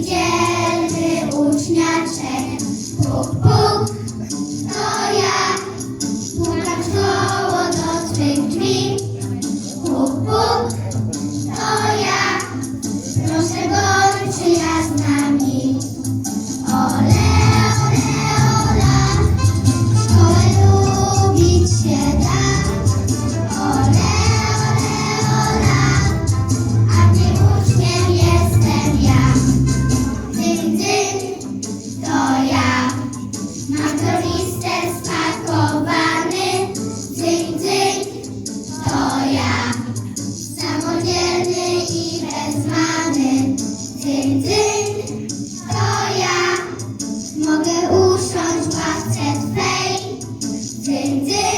dzielny ucznia czeka. Puk, puk, செஞ்சே